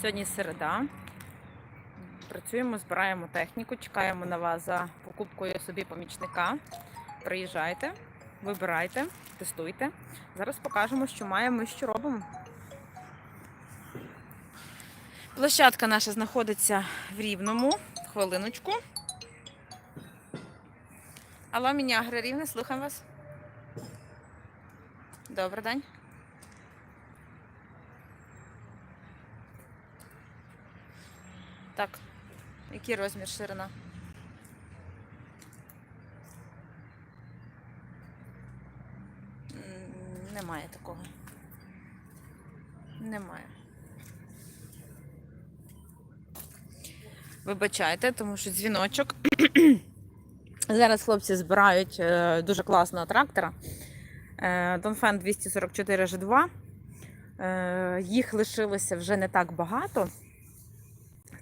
Сьогодні середа. Працюємо, збираємо техніку, чекаємо на вас за покупкою собі помічника. Приїжджайте, вибирайте, тестуйте. Зараз покажемо, що маємо і що робимо. Площадка наша знаходиться в Рівному. Хвилиночку. Алло, Мінягри Рівне, слухаємо вас. Добрий день. Так, який розмір ширина? Немає такого. Немає. Вибачайте, тому що дзвіночок. Зараз хлопці збирають е, дуже класного трактора. Донфен 244 G2. Е, Їх лишилося вже не так багато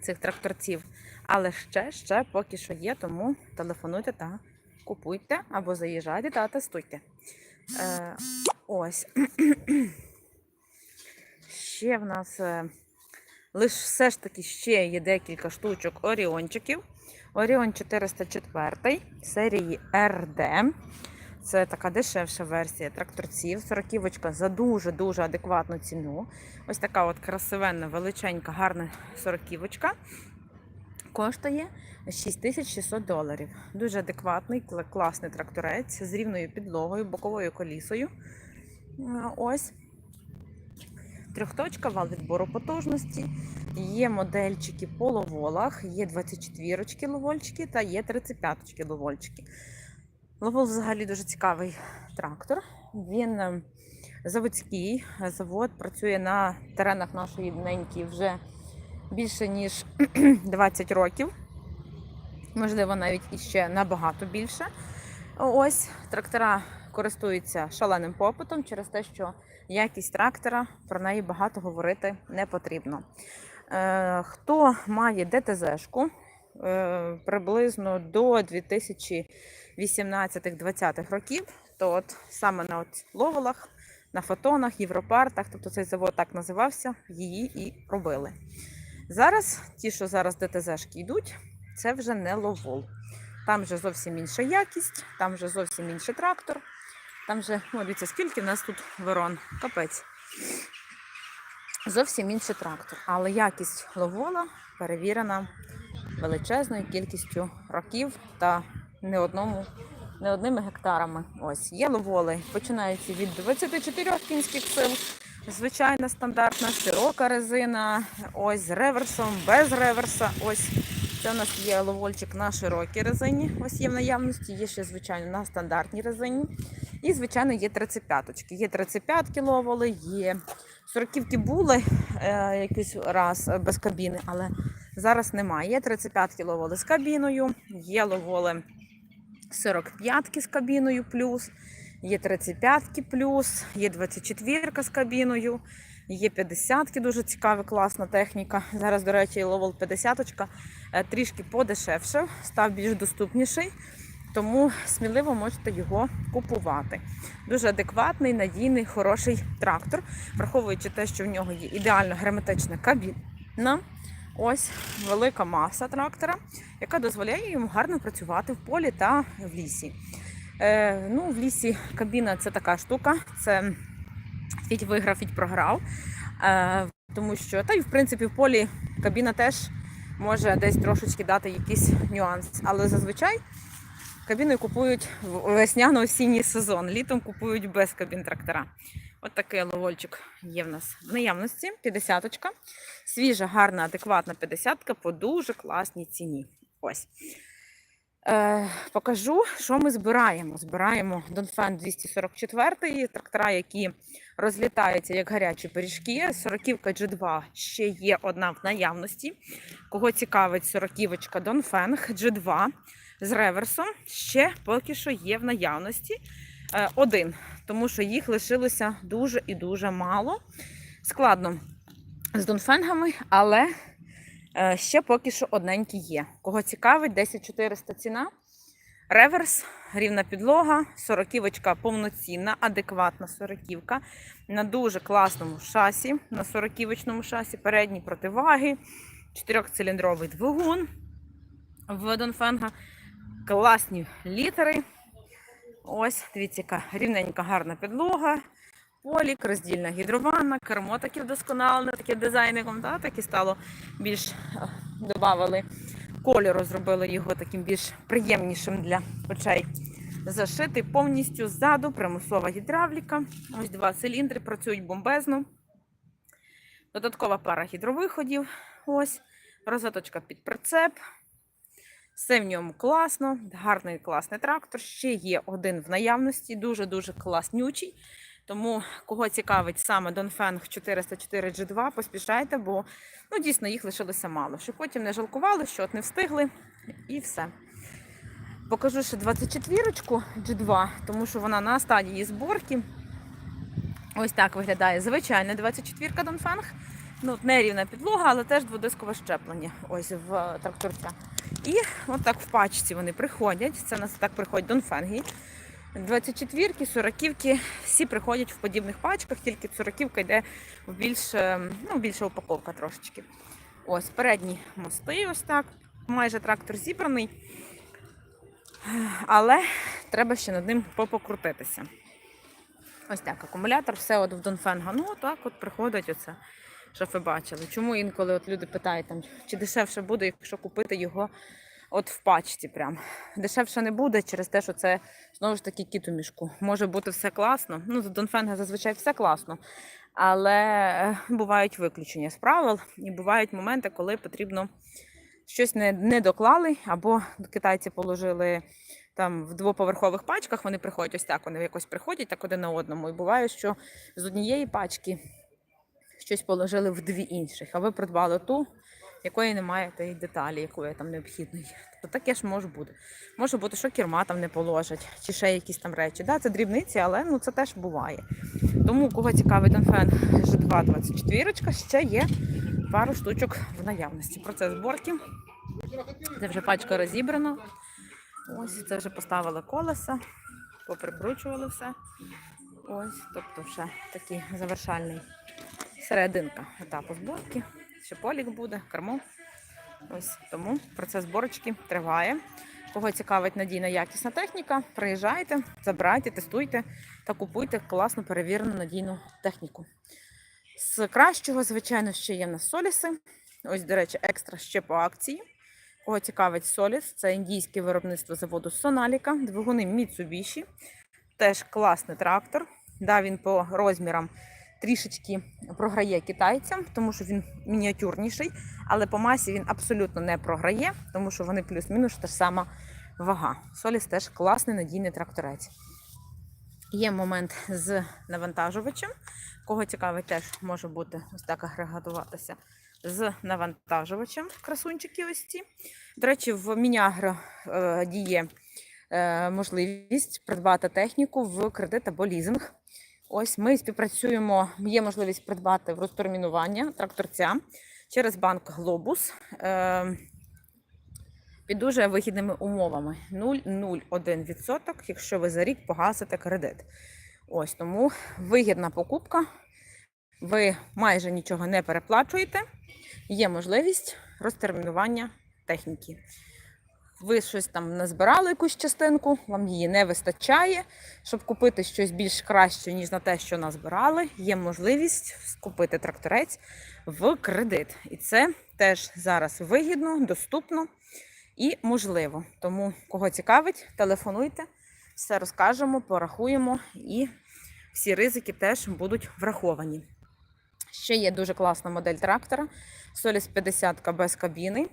цих тракторців. Але ще, ще поки що є, тому телефонуйте та купуйте або заїжджайте та тестуйте. Е, ось. ще в нас е, лиш все ж таки ще є декілька штучок оріончиків. Оріон 404 серії RD. Це така дешевша версія тракторців. Сороківочка за дуже-дуже адекватну ціну. Ось така от красивенна, величенька, гарна сороківочка. Коштує 6600 доларів. Дуже адекватний, класний тракторець з рівною підлогою, боковою колісою. Ось. Трьохточка, вал відбору потужності. Є модельчики по ловолах, є 24 ловольчики та є 35 ловольчики. Ловол взагалі дуже цікавий трактор. Він е, заводський. Завод працює на теренах нашої неньки вже більше ніж 20 років. Можливо, навіть іще набагато більше. Ось трактора користуються шаленим попитом через те, що якість трактора про неї багато говорити не потрібно. Е, хто має ДТЗ-шку е, приблизно до 2018-2020 років, то от саме на от ловолах, на фотонах, європартах, тобто цей завод так називався, її і робили. Зараз, ті, що зараз ДТЗ-шки йдуть, це вже не ловол. Там вже зовсім інша якість, там вже зовсім інший трактор. Там вже, о, дивіться, скільки в нас тут ворон. Капець. Зовсім інший трактор. Але якість ловола перевірена величезною кількістю років та не одному. Не одними гектарами. Ось є ловоли, починаються від 24 кінських сил. Звичайна стандартна широка резина, ось з реверсом, без реверса. Ось це у нас є ловольчик на широкій резині. Ось є в наявності, є ще, звичайно, на стандартній резині. І, звичайно, є 35-очки. Є 35 ловоли, є 40-ки були е, якийсь раз е, без кабіни, але зараз немає. Є 35 ловоли з кабіною, є ловоли 45 з кабіною плюс, є 35 плюс, є 24 з кабіною, є 50 дуже цікава, класна техніка. Зараз, до речі, ловол 50 трішки подешевше, став більш доступніший. Тому сміливо можете його купувати. Дуже адекватний, надійний, хороший трактор, враховуючи те, що в нього є ідеально герметична кабіна. Ось велика маса трактора, яка дозволяє йому гарно працювати в полі та в лісі. Е, ну, в лісі кабіна це така штука, це фіть виграв, фіть програв. Е, тому що, та й в принципі в полі кабіна теж може десь трошечки дати якийсь нюанс. Але зазвичай кабіни купують весняно-осінній сезон. Літом купують без кабін трактора. От такий ловольчик є в нас в наявності. 50-очка. Свіжа, гарна, адекватна 50-ка по дуже класній ціні. Ось. Е, покажу, що ми збираємо. Збираємо Донфен 244 трактора, які розлітаються як гарячі пиріжки. 40-ка G2 ще є одна в наявності. Кого цікавить 40-ка Донфенг G2 з реверсом, ще поки що є в наявності е, один, тому що їх лишилося дуже і дуже мало. Складно з Донфенгами, але е, ще поки що одненькі є. Кого цікавить, 10400 ціна. Реверс, рівна підлога, сороківочка повноцінна, адекватна сороківка на дуже класному шасі, на сороківочному шасі, передні противаги, чотирьохциліндровий двигун в Донфенга, класні літери. Ось, дивіться, яка рівненька гарна підлога, полік, роздільна гідрованна, кермо таке вдосконалене, таке дизайнером, да, таке стало більш додавали кольору, зробили його таким більш приємнішим для очей. Зашитий повністю ззаду, примусова гідравліка. Ось два циліндри працюють бомбезно. Додаткова пара гідровиходів. Ось, розеточка під прицеп. Все в ньому класно, гарний класний трактор. Ще є один в наявності, дуже-дуже класнючий. Тому, кого цікавить саме Dongfeng 404 G2, поспішайте, бо ну, дійсно їх лишилося мало. Щоб потім не жалкували, що от не встигли, і все. Покажу ще 24-ку G2, тому що вона на стадії зборки. Ось так виглядає звичайна 24-ка Dongfeng. Ну, нерівна підлога, але теж дводискове щеплення. Ось в е, тракторця. І от в пачці вони приходять. Це у нас так приходять Донфенги. 24-ки, 40-ки, всі приходять в подібних пачках, тільки 40-ка йде в більш, е, ну, більша упаковка трошечки. Ось передні мости, ось так. Майже трактор зібраний. Але треба ще над ним попокрутитися. Ось так, акумулятор, все от в Донфенга. Ну, так от приходить оце, щоб ви бачили. Чому інколи от люди питають, там, чи дешевше буде, якщо купити його от в пачці прям. Дешевше не буде через те, що це знову ж таки кіт у мішку. Може бути все класно. Ну, з Донфенга зазвичай все класно. Але е, бувають виключення з правил, і бувають моменти, коли потрібно щось не, не доклали, або китайці положили там в двоповерхових пачках, вони приходять ось так, вони якось приходять так один на одному. І буває, що з однієї пачки щось положили в дві інших, а ви придбали ту, якої немає тієї деталі, якої там необхідної. Тобто таке ж може бути. Може бути, що керма там не положать, чи ще якісь там речі. Да, це дрібниці, але ну це теж буває. Тому, кого цікавить Донфен G2 24, ще є пару штучок в наявності. Процес зборки. Це вже пачка розібрана. Ось це вже поставили колеса, поприкручували все. Ось, тобто вже такий завершальний серединка етапу зборки. Ще полік буде, кермо. Ось тому процес зборочки триває. Кого цікавить надійна якісна техніка, приїжджайте, забирайте, тестуйте та купуйте класну перевірену надійну техніку. З кращого, звичайно, ще є в нас соліси. Ось, до речі, екстра ще по акції. Кого цікавить Соліс, це індійське виробництво заводу Соналіка, двигуни Mitsubishi. Теж класний трактор. Да, він по розмірам трішечки програє китайцям, тому що він мініатюрніший, але по масі він абсолютно не програє, тому що вони плюс-мінус та ж сама вага. Соліс теж класний надійний тракторець. Є момент з навантажувачем. Кого цікавить, теж може бути ось так агрегатуватися з навантажувачем. Красунчики. До речі, в Мінягро е, діє е, можливість придбати техніку в кредит або лізинг. Ось ми співпрацюємо, є можливість придбати в розтермінування тракторця через банк Глобус е, під дуже вигідними умовами 0,01%, якщо ви за рік погасите кредит. Ось тому вигідна покупка. Ви майже нічого не переплачуєте. Є можливість розтермінування техніки. Ви щось там назбирали якусь частинку, вам її не вистачає. Щоб купити щось більш краще, ніж на те, що назбирали, є можливість скупити тракторець в кредит. І це теж зараз вигідно, доступно і можливо. Тому, кого цікавить, телефонуйте, все розкажемо, порахуємо і всі ризики теж будуть враховані. Ще є дуже класна модель трактора. Соліс 50 без кабіни.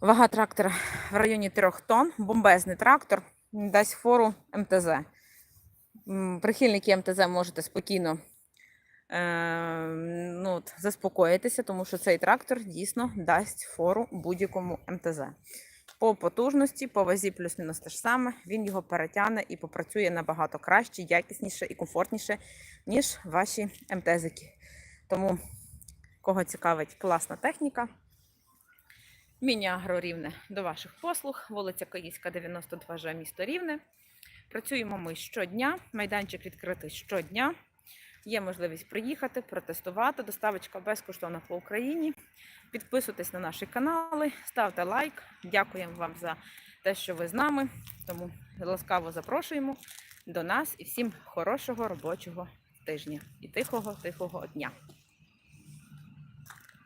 Вага трактора в районі 3 тонн. Бомбезний трактор. Дасть фору МТЗ. Прихильники МТЗ можете спокійно е, ну, от, заспокоїтися, тому що цей трактор дійсно дасть фору будь-якому МТЗ. По потужності, по вазі плюс-мінус те ж саме, він його перетягне і попрацює набагато краще, якісніше і комфортніше, ніж ваші МТЗики. Тому, кого цікавить класна техніка, Міні-агро Рівне до ваших послуг, вулиця Київська, 92 Ж, місто Рівне. Працюємо ми щодня, майданчик відкритий щодня. Є можливість приїхати, протестувати. Доставочка безкоштовна по Україні. Підписуйтесь на наші канали, ставте лайк. Дякуємо вам за те, що ви з нами. Тому ласкаво запрошуємо до нас і всім хорошого робочого тижня і тихого, тихого дня.